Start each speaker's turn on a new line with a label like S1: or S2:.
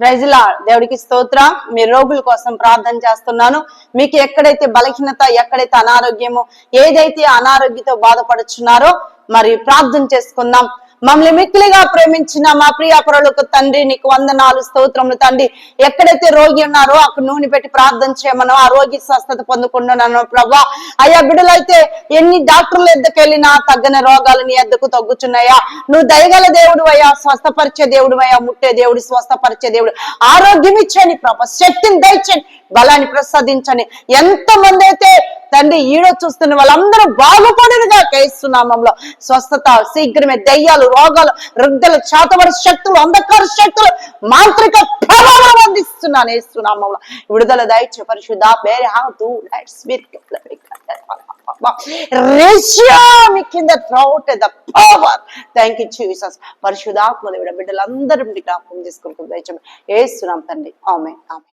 S1: ప్రైజ్లా దేవుడికి స్తోత్రం. మీ రోగుల కోసం ప్రార్థన చేస్తున్నాను. మీకు ఎక్కడైతే బలహీనత ఎక్కడైతే అనారోగ్యమో ఏదైతే అనారోగ్యతో బాధపడుచున్నారో మరి ప్రార్థన చేసుకుందాం. మమ్మల్ని మిక్కిలిగా ప్రేమించిన మా ప్రియ పరులకు తండ్రి నీకు వందనాలు స్తోత్రములు. తండ్రి ఎక్కడైతే రోగి ఉన్నారో అక్కడ నూనె పెట్టి ప్రార్థన చేయమనో. ఆ రోగి స్వస్థత పొందుకుంటున్నాను ప్రభా. అయ్యా బిడ్డలైతే ఎన్ని డాక్టర్ల ఎద్దకు వెళ్ళినా తగ్గని రోగాలు నీ ఎద్దకు తగ్గుచున్నాయా? నువ్వు దయగల దేవుడు అయ్యా స్వస్థపరిచే దేవుడు అయ్యా ముట్టే దేవుడు స్వస్థపరిచే దేవుడు. ఆరోగ్యం ఇచ్చని ప్రభా. శక్తిని దయచని బలాన్ని ప్రసాదించని ఎంత మంది అయితే తండ్రి ఈడో చూస్తున్న వాళ్ళందరూ బాగుపడినగా కేస్తున్నామంలో స్వస్థత శీఘ్రమే దయ్యాలు రోగాలు రుగ్ధలు చాతబడి శక్తులు అంధకార శక్తులు మాంత్రిక ప్రభావం అందిస్తున్నాను వేస్తున్నామంలో విడుదల దయచే పరిశుద్ధ వేరే హౌ టు కింద throughout the power. Thank you Jesus పరిశుద్ధాత్మ దేవుడ బిడ్డలందరూ జ్ఞాపకం చేసుకుంటుంది దయచేసి వేస్తున్నాం తండ్రి. ఆమె ఆమె